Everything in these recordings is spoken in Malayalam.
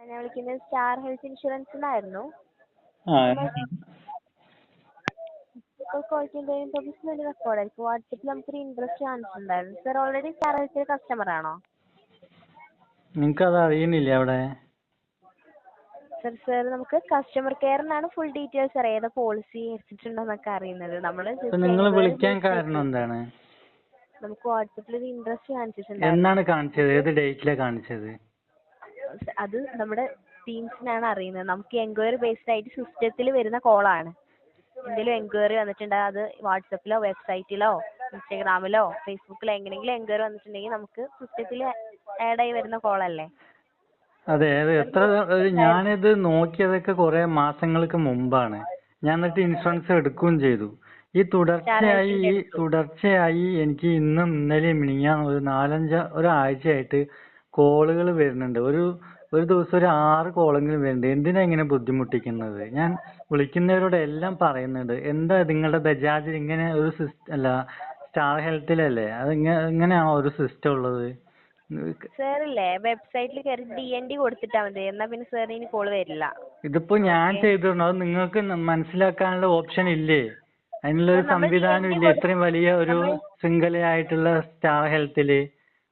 ഞാൻ വിളിക്കുന്നത് സ്റ്റാർ ഹെൽത്ത് ചെയ്യുന്നത് പ്രൊഫഷണൽ റെക്കോർഡായിരിക്കും വാട്സപ്പിൽ നമുക്കൊരു ഇൻട്രസ്റ്റ് കാണിച്ചിട്ടുണ്ടായിരുന്നു. സർ ഓൾറെഡി സ്റ്റാർ ഹെൽത്തിലെ കസ്റ്റമർ ആണോ? അവിടെ? സർ സർ നമുക്ക് കസ്റ്റമർ കെയറിനാണ് ഫുൾ ഡീറ്റെയിൽസ് അറിയാം. ഏതാ പോളിസി എടുത്തിട്ടുണ്ടോന്നൊക്കെ അറിയുന്നത്. അപ്പൊ നിങ്ങൾ വിളിക്കാൻ കാരണം എന്താണ്? നമുക്ക് വാട്സപ്പിൽ ഒരു ഇൻട്രസ്റ്റ് കാണിച്ചിട്ടുണ്ടായിരുന്നു. എന്നാണ് കാണിച്ചത്? ഏത് ഡേറ്റിലാണ് കാണിച്ചത്? അത് നമ്മുടെ ടീംസിനാണ് അറിയുന്നത്. നമുക്ക് എൻക്വയറി ബേസ്ഡ് ആയിട്ട് സിസ്റ്റത്തിൽ വരുന്ന കോളാണ് എന്തെങ്കിലും എൻക്വയറി വന്നിട്ടുണ്ടെങ്കിൽ അത് വാട്സപ്പിലോ വെബ്സൈറ്റിലോ ഇൻസ്റ്റാഗ്രാമിലോ ഫേസ്ബുക്കിലോ എങ്ങനെയെങ്കിലും എൻക്വയറി വന്നിട്ടുണ്ടെങ്കിൽ നമുക്ക് സിസ്റ്റത്തിൽ ആഡ് ആയി വരുന്ന കോളല്ലേ അതെ അതെ. എത്ര ഞാനിത് നോക്കിയതൊക്കെ കുറെ മാസങ്ങൾക്ക് മുമ്പാണ്. ഞാൻ എന്നിട്ട് ഇൻഷുറൻസ് എടുക്കുകയും ചെയ്തു. ഈ തുടർച്ചയായി ഈ തുടർച്ചയായി എനിക്ക് ഇന്നും ഇന്നലെയും മിനിഞ്ഞാന്ന് ഒരു നാലഞ്ച് ഒരാഴ്ചയായിട്ട് കോളുകൾ വരുന്നുണ്ട്. ഒരു ഒരു ദിവസം ഒരു ആറ് കോളെങ്കിലും വരുന്നുണ്ട്. എന്തിനാ ഇങ്ങനെ ബുദ്ധിമുട്ടിക്കുന്നത്? ഞാൻ വിളിക്കുന്നവരോട് എല്ലാം പറയുന്നുണ്ട്. എന്താ നിങ്ങളുടെ ബജാജ് ഇങ്ങനെ ഒരു സിസ്റ്റം അല്ല സ്റ്റാർ ഹെൽത്തിലല്ലേ അത് ഇങ്ങനെ ഇങ്ങനെയാണോ ഒരു സിസ്റ്റം ഉള്ളത്? സാറില്ലേ വെബ്സൈറ്റിൽ കയറി ഡി എൻ ഡി കൊടുത്തിട്ടാ മതി. എന്നാ പിന്നെ സാറിന് ഇനി കോൾ വരില്ല. ഇതിപ്പോ ഞാൻ ചെയ്തിരുന്നു അത് നിങ്ങൾക്ക് മനസ്സിലാക്കാനുള്ള ഓപ്ഷൻ ഇല്ലേ? അതിനുള്ള ഒരു സംവിധാനം ഇല്ലേ? ഇത്രയും വലിയ ഒരു ശൃംഖലയായിട്ടുള്ള സ്റ്റാർ ഹെൽത്തിൽ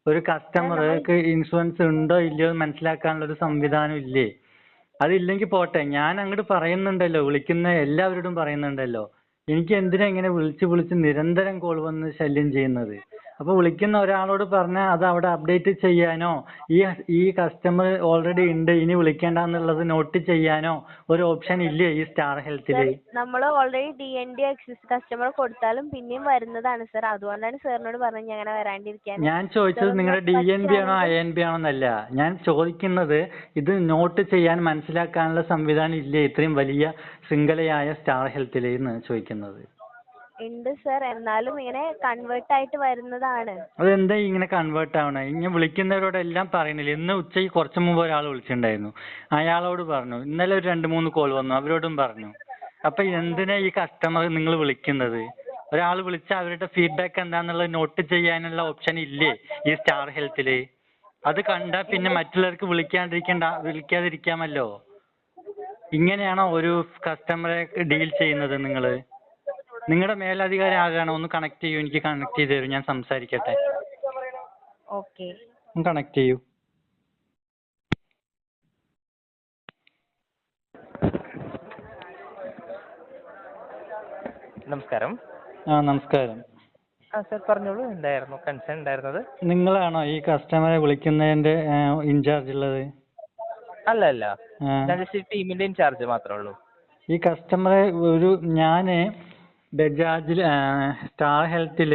ഒരു കസ്റ്റമർക്ക് ഇൻഷുറൻസ് ഉണ്ടോ ഇല്ലയോ എന്ന് മനസ്സിലാക്കാനുള്ള ഒരു സംവിധാനം ഇല്ലേ? അതില്ലെങ്കിൽ പോട്ടെ ഞാൻ അങ്ങോട്ട് പറയുന്നുണ്ടല്ലോ വിളിക്കുന്ന എല്ലാവരോടും പറയുന്നുണ്ടല്ലോ. എനിക്ക് എന്തിനാ ഇങ്ങനെ വിളിച്ച് വിളിച്ച് നിരന്തരം കോൾ വന്ന് ശല്യം ചെയ്യുന്നത്? അപ്പൊ വിളിക്കുന്ന ഒരാളോട് പറഞ്ഞാൽ അത് അവിടെ അപ്ഡേറ്റ് ചെയ്യാനോ? ഈ ഈ കസ്റ്റമർ ഓൾറെഡി ഉണ്ട് ഇനി വിളിക്കേണ്ടെന്നുള്ളത് നോട്ട് ചെയ്യാനോ? ഒരു ഓപ്ഷൻ ഇല്ലേ ഈ സ്റ്റാർ ഹെൽത്തിൽ നമ്മൾ ഓൾറെഡി ഡി എൻ ഡി എക്സിസ് കസ്റ്റമർ കൊടുത്താലും പിന്നെയും വരുന്നതാണ് സർ അതുകൊണ്ടാണ് സാറിനോട് പറഞ്ഞത് അങ്ങനെ വരാണ്ടിരിക്കാൻ. ഞാൻ ചോദിച്ചത് നിങ്ങളുടെ ഡി എൻ ബി ആണോ ഐ എൻ ബി ആണോ എന്നല്ല ഞാൻ ചോദിക്കുന്നത് ഇത് നോട്ട് ചെയ്യാൻ മനസ്സിലാക്കാനുള്ള സംവിധാനം ഇല്ലേ? ഇത്രയും വലിയ ശൃംഖലയായ സ്റ്റാർ ഹെൽത്തിൽ എന്ന് ചോദിക്കുന്നത്. ഉണ്ട് സർ. എന്നാലും ഇങ്ങനെ കൺവേർട്ട് ആയിട്ട് വരുന്നതാണ്. അതെന്താ ഇങ്ങനെ കൺവേർട്ട് ആവണേ? ഇങ്ങനെ വിളിക്കുന്നവരോടെല്ലാം പറയുന്നില്ല. ഇന്ന് ഉച്ചയ്ക്ക് കുറച്ച് മുമ്പ് ഒരാൾ വിളിച്ചിട്ടുണ്ടായിരുന്നു. അയാളോട് പറഞ്ഞു. ഇന്നലെ ഒരു രണ്ട് മൂന്ന് കോൾ വന്നു. അവരോടും പറഞ്ഞു. അപ്പൊ എന്തിനാ ഈ കസ്റ്റമർ നിങ്ങൾ വിളിക്കുന്നത്? ഒരാൾ വിളിച്ച അവരുടെ ഫീഡ്ബാക്ക് എന്താന്നുള്ളത് നോട്ട് ചെയ്യാനുള്ള ഓപ്ഷൻ ഇല്ലേ ഈ സ്റ്റാർ ഹെൽത്തിൽ അത് കണ്ടാ പിന്നെ മറ്റുള്ളവർക്ക് വിളിക്കാണ്ടിരിക്കണ്ട വിളിക്കാതിരിക്കാമല്ലോ? ഇങ്ങനെയാണോ ഒരു കസ്റ്റമറെ ഡീൽ ചെയ്യുന്നത് നിങ്ങൾ? നിങ്ങളുടെ മേലധികാരി ആരാണ് ഒന്ന് കണക്ട് ചെയ്യൂ. എനിക്ക് കണക്ട് ചെയ്ത് തരൂ. ഞാൻ സംസാരിക്കട്ടെ. ഓക്കെ ഒന്ന് കണക്ട് ചെയ്യൂ. നമസ്കാരം. ആ നമസ്കാരം. ആ സാർ പറഞ്ഞോളൂ. എന്തായിരുന്നു കൺസേൺ ഉണ്ടായിരുന്നത്? നിങ്ങളാണോ ഈ കസ്റ്റമറെ വിളിക്കുന്നതിന്റെ ഇൻചാർജ് ഉള്ളത്? അല്ല അല്ല. ഞാൻ ജസ്റ്റ് ടീമിന്റെ ഇൻചാർജ് മാത്രമേ ഉള്ളൂ. ഈ കസ്റ്റമറെ ഒരു ഞാൻ ബജാജിൽ സ്റ്റാർ ഹെൽത്തിൽ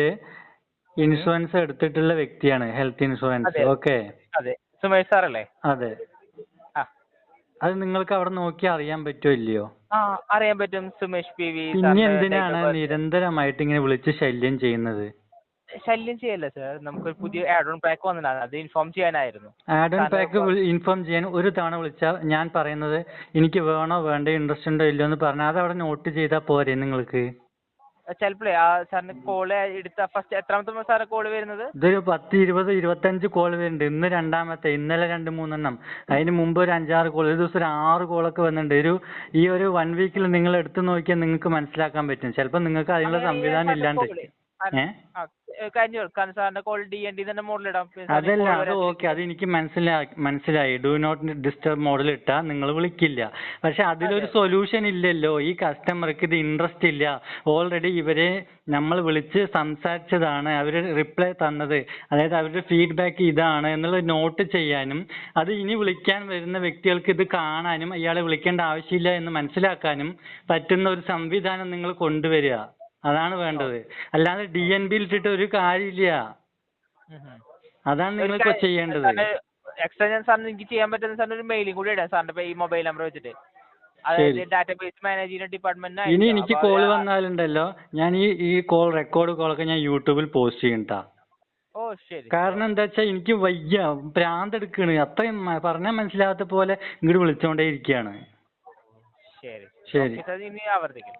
ഇൻഷുറൻസ് എടുത്തിട്ടുള്ള വ്യക്തിയാണ് ഹെൽത്ത് ഇൻഷുറൻസ്. ഓക്കെ. അതെ. സുമേഷ് സാർ അല്ലേ അതെ അത് നിങ്ങൾക്ക് അവിടെ നോക്കി അറിയാൻ പറ്റുമോ ഇല്ലയോ? അറിയാൻ പറ്റും. സുമേഷ് പി വി പിന്നെ എന്തിനാണ് നിരന്തരമായിട്ട് ഇങ്ങനെ വിളിച്ച് ശല്യം ചെയ്യുന്നത്? ശല്യം ചെയ്യല്ല സർ. നമുക്ക് പുതിയ ആഡ് ഓൺ പാക്ക് വന്നതാണ് അത് ഇൻഫോം ചെയ്യാനായിരുന്നു. ആഡ് ഓൺ പാക്ക് ഇൻഫോം ചെയ്യാൻ ഒരു തവണ വിളിച്ചാൽ ഞാൻ പറയുന്നത് എനിക്ക് വേണോ വേണ്ട ഇൻട്രസ്റ്റ് ഉണ്ടോ ഇല്ലയോ എന്ന് പറഞ്ഞാൽ അത് അവിടെ നോട്ട് ചെയ്താൽ പോരെ നിങ്ങൾക്ക്? ചിലപ്പോഴേ ആ സാറിന് കോൾ എടുത്ത ഫസ്റ്റ് എത്രാമത്തെ സാറിന് കോൾ വരുന്നത്? ഇതൊരു പത്ത് ഇരുപത് ഇരുപത്തഞ്ച് കോൾ വരുന്നുണ്ട്. ഇന്ന് രണ്ടാമത്തെ ഇന്നലെ രണ്ട് മൂന്നെണ്ണം. അതിന് മുമ്പ് ഒരു അഞ്ചാറ് കോൾ ഒരു ദിവസം ഒരു ആറ് കോളൊക്കെ വന്നിട്ടുണ്ട് ഒരു ഈ ഒരു വൺ വീക്കിൽ നിങ്ങൾ എടുത്തു നോക്കിയാൽ നിങ്ങൾക്ക് മനസ്സിലാക്കാൻ പറ്റും. ചിലപ്പോൾ നിങ്ങൾക്ക് അതിനുള്ള സംവിധാനം ഇല്ലാണ്ട് അതല്ല അത് ഓക്കെ അത് എനിക്ക് മനസ്സിലായി മനസ്സിലായി. ഡു നോട്ട് ഡിസ്റ്റർബ് മോഡൽ ഇട്ടാ നിങ്ങൾ വിളിക്കില്ല. പക്ഷെ അതിലൊരു സൊല്യൂഷൻ ഇല്ലല്ലോ. ഈ കസ്റ്റമർക്ക് ഇത് ഇൻട്രസ്റ്റ് ഇല്ല. ഓൾറെഡി ഇവരെ നമ്മൾ വിളിച്ച് സംസാരിച്ചതാണ്. അവർ റിപ്ലൈ തന്നത്. അതായത് അവരുടെ ഫീഡ്ബാക്ക് ഇതാണ് എന്നുള്ളത് നോട്ട് ചെയ്യാനും അത് ഇനി വിളിക്കാൻ വരുന്ന വ്യക്തികൾക്ക് ഇത് കാണാനും ഇയാളെ വിളിക്കേണ്ട ആവശ്യമില്ല എന്ന് മനസ്സിലാക്കാനും പറ്റുന്ന ഒരു സംവിധാനം നിങ്ങൾ കൊണ്ടുവരിക. അതാണ് വേണ്ടത്. അല്ലാതെ ഡി എൻ ബിയിൽ ഇട്ടിട്ട് ഒരു കാര്യമില്ല. അതാണ് നിങ്ങൾ ഇപ്പൊ ചെയ്യേണ്ടത്. എക്സ്ട്രാ ഞാൻ സാറിന് എനിക്ക് ചെയ്യാൻ പറ്റുന്ന സാറിന് ഒരു മെയിലും കൂടി ഇടാം. സാറിന്റെ ഈ മൊബൈൽ നമ്പർ വെച്ചിട്ട്. അതായത് ഡാറ്റാബേസ് മാനേജ് ചെയ്യുന്ന ഡിപ്പാർട്ട്മെന്റ് ഇനി എനിക്ക് കോൾ വന്നാലുണ്ടല്ലോ. ഞാൻ ഈ ഈ കോൾ റെക്കോർഡ് കോളൊക്കെ ഞാൻ യൂട്യൂബിൽ പോസ്റ്റ് ചെയ്യണ്ടാ ഓ ശരി. കാരണം എന്താ വെച്ചാൽ എനിക്ക് വയ്യ. ഭ്രാന്ത് എടുക്കണ്. അത്രയും പറഞ്ഞാൽ മനസ്സിലാവാത്ത പോലെ ഇങ്ങോട്ട് വിളിച്ചോണ്ടേ ഇരിക്കുകയാണ് ശരി. ശരി. ഇനി ആവർത്തിക്കും.